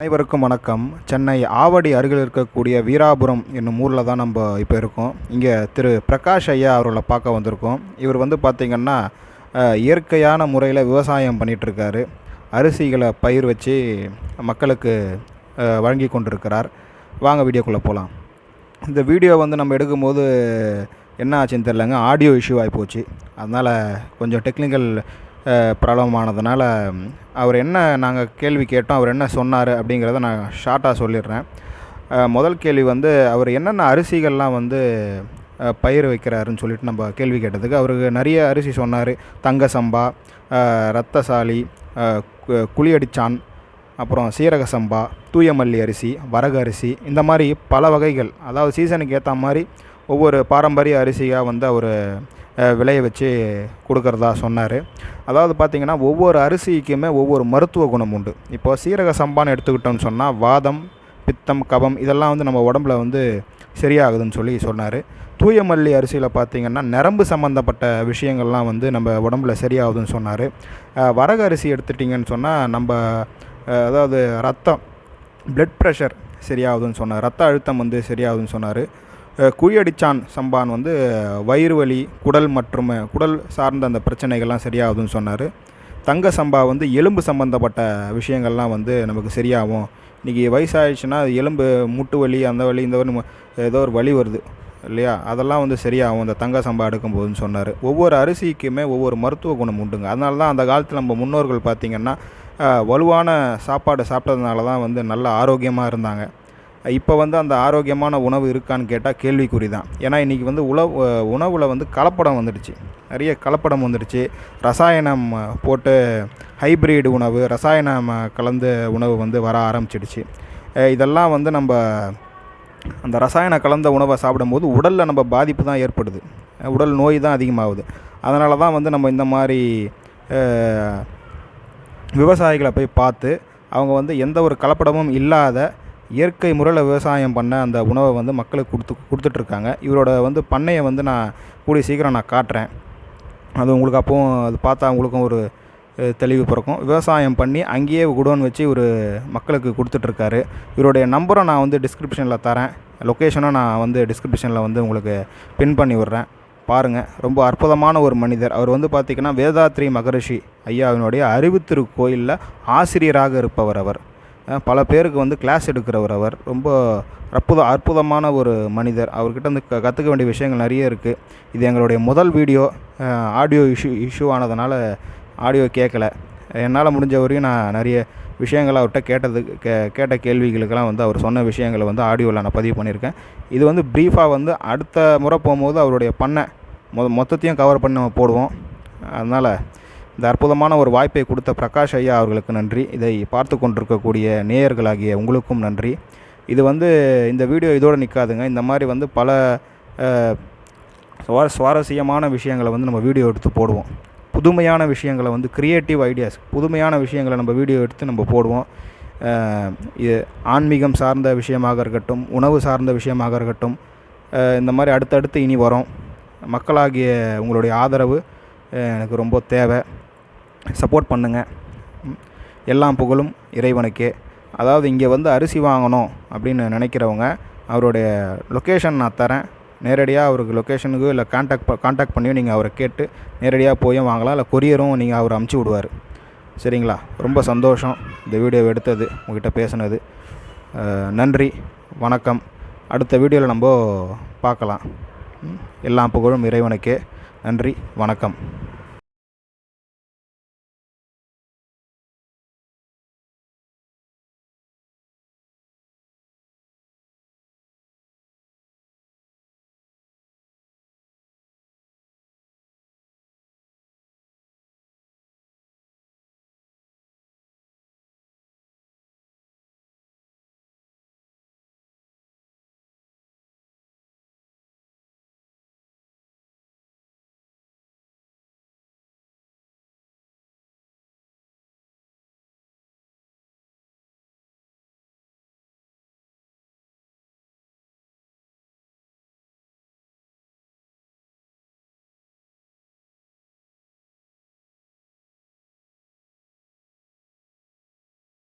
அனைவருக்கும் வணக்கம். சென்னை ஆவடி அருகில் இருக்கக்கூடிய வீராபுரம் என்னும் ஊரில் தான் நம்ம இப்போ இருக்கோம். இங்கே திரு பிரகாஷ் ஐயா அவர்களை பார்க்க வந்திருக்கோம். இவர் வந்து பார்த்திங்கன்னா இயற்கையான முறையில் விவசாயம் பண்ணிகிட்ருக்காரு அரிசிகளை பயிர் வச்சு மக்களுக்கு வழங்கி கொண்டிருக்கிறார். வாங்க வீடியோக்குள்ளே போகலாம் இந்த வீடியோ வந்து நம்ம எடுக்கும்போது என்ன ஆச்சுன்னு தெரிலங்க ஆடியோ இஷ்யூ ஆகி போச்சு. அதனால் கொஞ்சம் டெக்னிக்கல் பிரபலமானதுனால அவர் என்ன நாங்கள் கேள்வி கேட்டோம் அவர் என்ன சொன்னார் அப்படிங்கிறத நான் ஷார்ட்டாக சொல்லிடுறேன். முதல் கேள்வி வந்து அவர் என்னென்ன அரிசிகள்லாம் வந்து பயிர் வைக்கிறாருன்னு சொல்லிட்டு நம்ம கேள்வி கேட்டதுக்கு அவருக்கு நிறைய அரிசி சொன்னார். தங்க சம்பா ரத்தசாலி கு- குழியடிச்சான் அப்புறம் சீரக சம்பா தூயமல்லி அரிசி வரகு அரிசி இந்த மாதிரி பல வகைகள். அதாவது சீசனுக்கு ஏற்ற மாதிரி ஒவ்வொரு பாரம்பரிய அரிசியாக வந்து அவர் விளைய வச்சு கொடுக்கறதா சொன்னார். அதாவது பார்த்திங்கன்னா ஒவ்வொரு அரிசிக்குமே ஒவ்வொரு மருத்துவ குணம் உண்டு. இப்போ சீரக சம்பான்னு எடுத்துக்கிட்டோம்னு சொன்னால் வாதம் பித்தம் கபம் இதெல்லாம் வந்து நம்ம உடம்புல வந்து சரியாகுதுன்னு சொல்லி சொன்னார். தூயமல்லி அரிசியில் பார்த்திங்கன்னா நரம்பு சம்மந்தப்பட்ட விஷயங்கள்லாம் வந்து நம்ம உடம்புல சரியாகுதுன்னு சொன்னார். வரகு அரிசி எடுத்துட்டிங்கன்னு சொன்னால் நம்ம அதாவது ரத்தம் பிளட் ப்ரெஷர் சரியாகுதுன்னு சொன்னார். ரத்த அழுத்தம் வந்து சரியாகுதுன்னு சொன்னார். குழியடிச்சான் சம்பான் வந்து வயிறு வலி குடல் மற்றும் குடல் சார்ந்த அந்த பிரச்சனைகள்லாம் சரியாகுதுன்னு சொன்னார். தங்க சம்பா வந்து எலும்பு சம்மந்தப்பட்ட விஷயங்கள்லாம் வந்து நமக்கு சரியாகும். இன்றைக்கி வயசாகிடுச்சுன்னா எலும்பு முட்டு வலி அந்த வலி இந்த வலி ஏதோ ஒரு வலி வருது இல்லையா? அதெல்லாம் வந்து சரியாகும் இந்த தங்க சம்பா எடுக்கும்போதுன்னு சொன்னார். ஒவ்வொரு அரிசிக்குமே ஒவ்வொரு மருத்துவ குணம் உண்டுங்க. அதனால தான் அந்த காலத்தில் நம்ம முன்னோர்கள் பார்த்திங்கன்னா வலுவான சாப்பாடு சாப்பிட்டதுனால தான் வந்து நல்ல ஆரோக்கியமாக இருந்தாங்க. இப்போ வந்து அந்த ஆரோக்கியமான உணவு இருக்கான்னு கேட்டால் கேள்விக்குறி தான் ஏன்னா இன்றைக்கி வந்து உணவு உணவில் வந்து கலப்படம் வந்துடுச்சு. நிறைய கலப்படம் வந்துடுச்சு. ரசாயனம் போட்டு ஹைப்ரிட் உணவு ரசாயனம் கலந்த உணவு வந்து வர ஆரம்பிச்சிடுச்சு. இதெல்லாம் வந்து நம்ம அந்த ரசாயன கலந்த உணவை சாப்பிடும்போது உடலில் நம்ம பாதிப்பு தான் ஏற்படுது. உடல் நோய் தான் அதிகமாகுது. அதனால தான் வந்து நம்ம இந்த மாதிரி விவசாயிகளை போய் பார்த்து அவங்க வந்து எந்த ஒரு கலப்படமும் இல்லாத இயற்கை முறையில் விவசாயம் பண்ண அந்த உணவை வந்து மக்களுக்கு கொடுத்து கொடுத்துட்ருக்காங்க. இவரோட வந்து பண்ணையை வந்து நான் கூடிய சீக்கிரம் நான் காட்டுறேன். அது உங்களுக்கு அப்போவும் அது பார்த்தா உங்களுக்கும் ஒரு தெளிவு பிறக்கும். விவசாயம் பண்ணி அங்கேயே குடோன் வச்சு ஒரு மக்களுக்கு கொடுத்துட்ருக்காரு. இவருடைய நம்பரை நான் வந்து டிஸ்கிரிப்ஷனில் தரேன். லொக்கேஷனும் நான் வந்து டிஸ்கிரிப்ஷனில் வந்து உங்களுக்கு பின் பண்ணி விட்றேன். பாருங்கள் ரொம்ப அற்புதமான ஒரு மனிதர். அவர் வந்து பார்த்திங்கன்னா வேதாத்ரி மகரிஷி ஐயாவினுடைய அறிவுத்திரு கோயிலில் ஆசிரியராக இருப்பவர் அவர். பல பேருக்கு வந்து கிளாஸ் எடுக்கிறவர் அவர். ரொம்ப அற்புத அற்புதமான ஒரு மனிதர். அவர்கிட்ட வந்து க கற்றுக்க வேண்டிய விஷயங்கள் நிறைய இருக்குது இது எங்களுடைய முதல் வீடியோ ஆடியோ இஷ்யூ இஷ்யூ ஆனதுனால ஆடியோ கேட்கல என்னால் முடிஞ்ச வரையும் நான் நிறைய விஷயங்களை அவர்கிட்ட கேட்டது கே கேட்ட கேள்விகளுக்கெல்லாம் வந்து அவர் சொன்ன விஷயங்களை வந்து ஆடியோவில் நான் பதிவு பண்ணியிருக்கேன். இது வந்து ப்ரீஃபாக வந்து அடுத்த முறை போகும்போது அவருடைய பண்ணை மொ மொத்தத்தையும் கவர் பண்ணி நம்ம போடுவோம். அதனால் இந்த அற்புதமான ஒரு வாய்ப்பை கொடுத்த பிரகாஷ் ஐயா அவர்களுக்கு நன்றி. இதை பார்த்து கொண்டிருக்கக்கூடிய நேயர்களாகிய உங்களுக்கும் நன்றி. இது வந்து இந்த வீடியோ இதோடு நிற்காதுங்க. இந்த மாதிரி வந்து பல சுவார சுவாரஸ்யமான விஷயங்களை வந்து நம்ம வீடியோ எடுத்து போடுவோம். புதுமையான விஷயங்களை வந்து க்ரியேட்டிவ் ஐடியாஸ் புதுமையான விஷயங்களை நம்ம வீடியோ எடுத்து நம்ம போடுவோம். இது ஆன்மீகம் சார்ந்த விஷயமாக இருக்கட்டும் உணவு சார்ந்த விஷயமாக இருக்கட்டும் இந்த மாதிரி அடுத்தடுத்து இனி வரும். மக்களாகிய உங்களுடைய ஆதரவு எனக்கு ரொம்ப தேவை. சப்போர்ட் பண்ணுங்கள் எல்லாம் புகழும் இறைவனுக்கே. அதாவது இங்கே வந்து அரிசி வாங்கணும் அப்படின்னு நினைக்கிறவங்க அவருடைய லொக்கேஷன் நான் தரேன். நேரடியாக அவருக்கு லொக்கேஷனுக்கு இல்லை கான்டாக்ட் காண்டாக்ட் பண்ணியும் நீங்கள் அவரை கேட்டு நேரடியாக போயும் வாங்கலாம் இல்லை கொரியரும் நீங்கள் அவர் அமுச்சு விடுவார். சரிங்களா? ரொம்ப சந்தோஷம் இந்த வீடியோ எடுத்தது உங்ககிட்ட பேசுனது. நன்றி வணக்கம். அடுத்த வீடியோவில் நம்ம பார்க்கலாம். எல்லா புகழும் இறைவனுக்கே. நன்றி வணக்கம்.